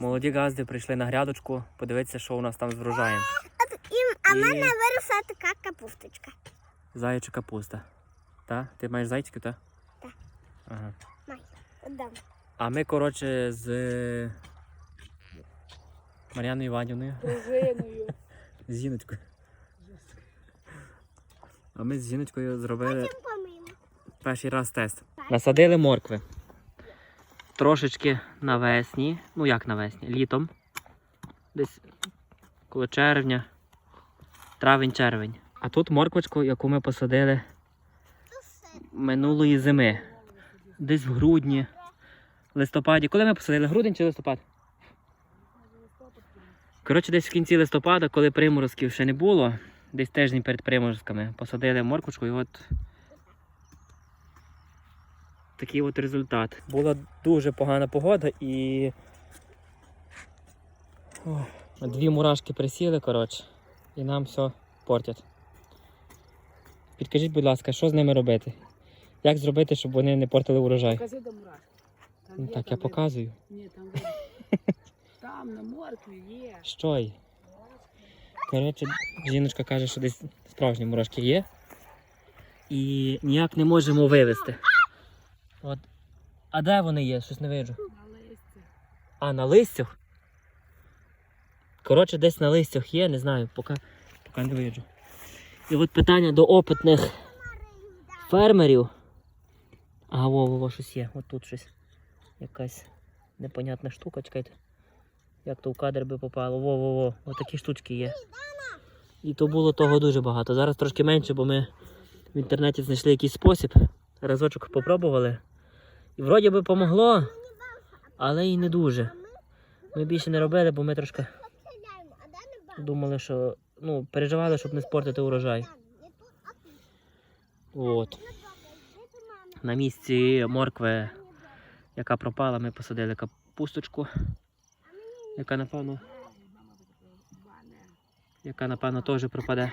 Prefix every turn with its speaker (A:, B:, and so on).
A: Молоді газди прийшли на грядочку, подивитися, що у нас там з врожаєм.
B: А в
A: І-
B: мене виросла така капусточка.
A: Заяча капуста. Та? Ти маєш зайчиків, та?
B: Так.
A: Ага.
B: Отдам.
A: А ми, коротше, з Мар'яною Іванівною,
C: Дружиною.
A: з Зіночкою. А ми з Зіночкою зробили перший раз тест. Насадили моркви. Трошечки навесні. Ну як навесні? Літом. Десь коло червня. Травень-червень. А тут морквочку, яку ми посадили минулої зими. Десь в грудні, листопаді. Коли ми посадили? Грудень чи листопад? Коротше, десь в кінці листопада, коли приморозків ще не було, десь тиждень перед приморозками, посадили морквочку і от такий от результат. Була дуже погана погода і. Ой, дві мурашки присіли, коротше, і нам все портять. Підкажіть, будь ласка, що з ними робити? Як зробити, щоб вони не портили урожай?
C: Покажи до мурашки. Там
A: Ну,
C: є,
A: так
C: там
A: я показую.
C: Ні, там. Там на моркві є.
A: Що й? Коротше, жіночка каже, що десь справжні мурашки є. І ніяк не можемо вивезти. От. А де вони є? Щось не виджу.
C: На листі.
A: А, на листях? Коротше, десь на листях є, не знаю, поки, поки не виджу. І от питання до опитних фермерів. Ага, во, во, во, щось є. От тут щось. Якась непонятна штука, чекайте. Як то в кадр би попало. Во, во, во, от такі штучки є. І то було того дуже багато. Зараз трошки менше, бо ми в інтернеті знайшли якийсь спосіб. Разочок попробували. І вроді би помогло, але і не дуже. Ми більше не робили, бо ми трошки думали, що ну, переживали, щоб не спортити урожай. От. На місці моркви, яка пропала, ми посадили капусточку, яка напевно, яка напевно теж пропаде.